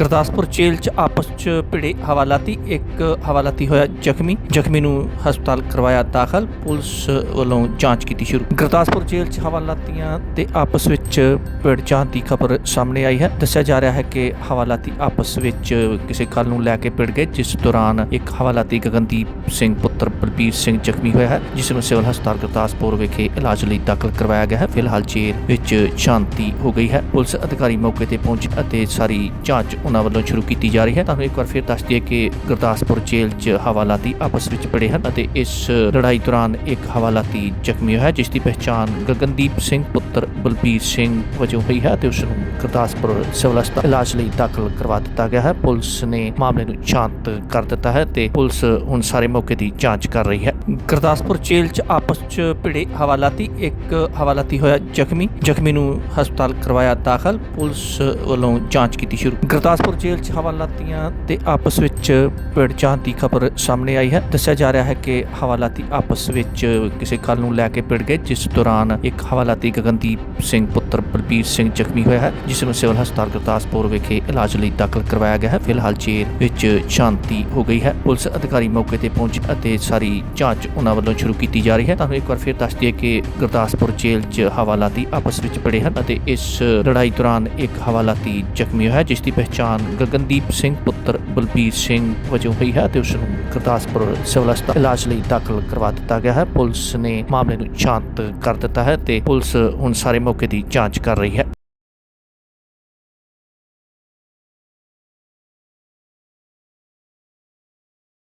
ਗੁਰਦਾਸਪੁਰ ਜੇਲ੍ਹ 'ਚ ਆਪਸ 'ਚ ਭਿੜੇ ਹਵਾਲਾਤੀ, ਇੱਕ ਹਵਾਲਾਤੀ ਹੋਇਆ ਜ਼ਖਮੀ ਜ਼ਖਮੀ ਨੂੰ ਹਸਪਤਾਲ ਕਰਵਾਇਆ ਦਾਖਲ, ਪੁਲਿਸ ਵੱਲੋਂ ਜਾਂਚ ਕੀਤੀ ਸ਼ੁਰੂ। ਗੁਰਦਾਸਪੁਰ ਜੇਲ੍ਹ 'ਚ ਹਵਾਲਾਤੀਆਂ ਤੇ ਆਪਸ ਵਿੱਚ ਭਿੜ ਜਾਂਚ ਦੀ ਖਬਰ ਸਾਹਮਣੇ ਆਈ ਹੈ। ਦੱਸਿਆ ਜਾ ਰਿਹਾ ਹੈ ਕਿ ਹਵਾਲਾਤੀ ਆਪਸ ਵਿੱਚ ਕਿਸੇ ਗੱਲ ਨੂੰ ਲੈ ਕੇ ਭਿੜ ਗਏ, ਜਿਸ ਦੌਰਾਨ ਇੱਕ ਹਵਾਲਾਤੀ ਗਗਨਦੀਪ ਸਿੰਘ ਪੁੱਤਰ ਬਲਬੀਰ ਸਿੰਘ ਜ਼ਖਮੀ ਹੋਇਆ ਹੈ, ਜਿਸ ਨੂੰ ਸਿਵਲ ਹਸਪਤਾਲ ਗੁਰਦਾਸਪੁਰ ਵਿਖੇ ਇਲਾਜ ਲਈ ਦਾਖਲ ਕਰਵਾਇਆ ਗਿਆ ਹੈ। ਫਿਲਹਾਲ ਜੇਲ੍ਹ ਵਿੱਚ ਸ਼ਾਂਤੀ ਹੋ ਗਈ ਹੈ। ਪੁਲਿਸ ਅਧਿਕਾਰੀ ਮੌਕੇ ਤੇ ਪਹੁੰਚ ਅਤੇ ਸਾਰੀ ਜਾਂਚ ਉਹਨਾਂ ਵੱਲੋਂ ਸ਼ੁਰੂ ਕੀਤੀ ਜਾ ਰਹੀ ਹੈ। ਤੁਹਾਨੂੰ ਇੱਕ ਵਾਰ ਫਿਰ ਦੱਸ ਦਈਏ ਕਿ ਗੁਰਦਾਸਪੁਰ ਜੇਲ੍ਹ 'ਚ ਹਵਾਲਾਤੀ ਆਪਸ ਵਿੱਚ ਭਿੜੇ ਹਨ ਅਤੇ ਇਸ ਲੜਾਈ ਦੌਰਾਨ ਇੱਕ ਹਵਾਲਾਤੀ ਜ਼ਖਮੀ ਹੋਇਆ, ਜਿਸ ਦੀ ਪਹਿਚਾਣ ਗਗਨਦੀਪ ਸਿੰਘ, ਪੁੱਤਰ ਬਲਬੀਰ ਸਿੰਘ ਵਜੋਂ ਹੋਈ ਹੈ ਤੇ ਉਸ ਨੂੰ ਗੁਰਦਾਸਪੁਰ ਸਿਵਲ ਹਸਪਤਾਲ ਇਲਾਜ ਲਈ ਦਾਖਲ ਕਰਵਾ ਦਿੱਤਾ ਗਿਆ ਹੈ। ਪੁਲਿਸ ਨੇ ਮਾਮਲੇ ਨੂੰ ਸ਼ਾਂਤ ਕਰ ਦਿੱਤਾ ਹੈ ਤੇ ਪੁਲਿਸ ਹੁਣ ਸਾਰੇ ਮੌਕੇ ਦੀ ਜਾਂਚ ਕਰ ਰਹੀ ਹੈ। ਗੁਰਦਾਸਪੁਰ ਜੇਲ੍ਹ 'ਚ ਆਪਸ 'ਚ ਭਿੜੇ ਹਵਾਲਾਤੀ, ਇੱਕ ਹਵਾਲਾਤੀ ਹੋਇਆ ਜ਼ਖਮੀ। ਜ਼ਖਮੀ ਨੂੰ ਹਸਪਤਾਲ ਕਰਵਾਇਆ ਦਾਖਲ। ਪੁਲਿਸ ਵੱਲੋਂ ਜਾਂਚ ਕੀਤੀ ਸ਼ੁਰੂ। ਗੁਰਦਾਸ ਗੁਰਦਾਸਪੁਰ ਜੇਲ੍ਹ 'ਚ ਹਵਾਲਾਤੀਆਂ ਤੇ ਆਪਸ ਵਿੱਚ ਭਿੜ ਜਾਣ ਦੀ ਖਬਰ ਸਾਹਮਣੇ ਆਈ ਹੈ। ਦੱਸਿਆ ਜਾ ਰਿਹਾ ਹੈ ਕਿ ਹਵਾਲਾਤੀ ਆਪਸ ਵਿੱਚ ਕਿਸੇ ਗੱਲ ਨੂੰ ਲੈ ਕੇ ਭਿੜ ਗਏ ਜਿਸ ਦੌਰਾਨ ਇੱਕ ਹਵਾਲਾਤੀ ਗਗਨਦੀਪ ਸਿੰਘ ਪੁੱਤਰ ਬਲਬੀਰ ਸਿੰਘ ਜ਼ਖਮੀ ਹੋਇਆ ਹੈ ਜਿਸ ਨੂੰ ਸਿਵਲ ਹਸਪਤਾਲ ਗੁਰਦਾਸਪੁਰ ਵਿਖੇ ਇਲਾਜ ਲਈ ਦਾਖਲ ਕਰਵਾਇਆ ਗਿਆ ਹੈ। ਫਿਲਹਾਲ ਜੇਲ੍ਹ ਵਿੱਚ ਸ਼ਾਂਤੀ ਹੋ ਗਈ ਹੈ। ਪੁਲਿਸ ਅਧਿਕਾਰੀ ਮੌਕੇ ਤੇ ਪਹੁੰਚ ਅਤੇ ਸਾਰੀ ਜਾਂਚ ਉਹਨਾਂ ਵੱਲੋਂ ਸ਼ੁਰੂ ਕੀਤੀ ਜਾ ਰਹੀ ਹੈ। ਤੁਹਾਨੂੰ ਇੱਕ ਵਾਰ ਫਿਰ ਦੱਸ ਦਈਏ ਕਿ ਗੁਰਦਾਸਪੁਰ ਜੇਲ੍ਹ 'ਚ ਹਵਾਲਾਤੀ ਆਪਸ ਵਿੱਚ ਭਿੜੇ ਹਨ ਅਤੇ ਇਸ ਲੜਾਈ ਦੌਰਾਨ ਇੱਕ ਹਵਾਲਾਤੀ ਜ਼ਖਮੀ ਹੋਇਆ ਹੈ, ਜਿਸ ਦੀ ਪਹਿਚਾਣ ਗਗਨਦੀਪ ਸਿੰਘ, ਪੁੱਤਰ ਬਲਬੀਰ ਸਿੰਘ ਵਜੋਂ ਹੋਈ ਹੈ ਤੇ ਉਸ ਨੂੰ ਗੁਰਦਾਸਪੁਰ ਸਿਵਲ ਹਸਪਤਾਲ ਇਲਾਜ ਲਈ ਦਾਖਲ ਕਰਵਾ ਦਿੱਤਾ ਗਿਆ ਹੈ। ਪੁਲਿਸ ਨੇ ਮਾਮਲੇ ਨੂੰ ਸ਼ਾਂਤ ਕਰ ਦਿੱਤਾ ਹੈ ਤੇ ਪੁਲਿਸ ਹੁਣ ਸਾਰੇ ਮੌਕੇ ਦੀ ਜਾਂਚ ਕਰ ਰਹੀ ਹੈ।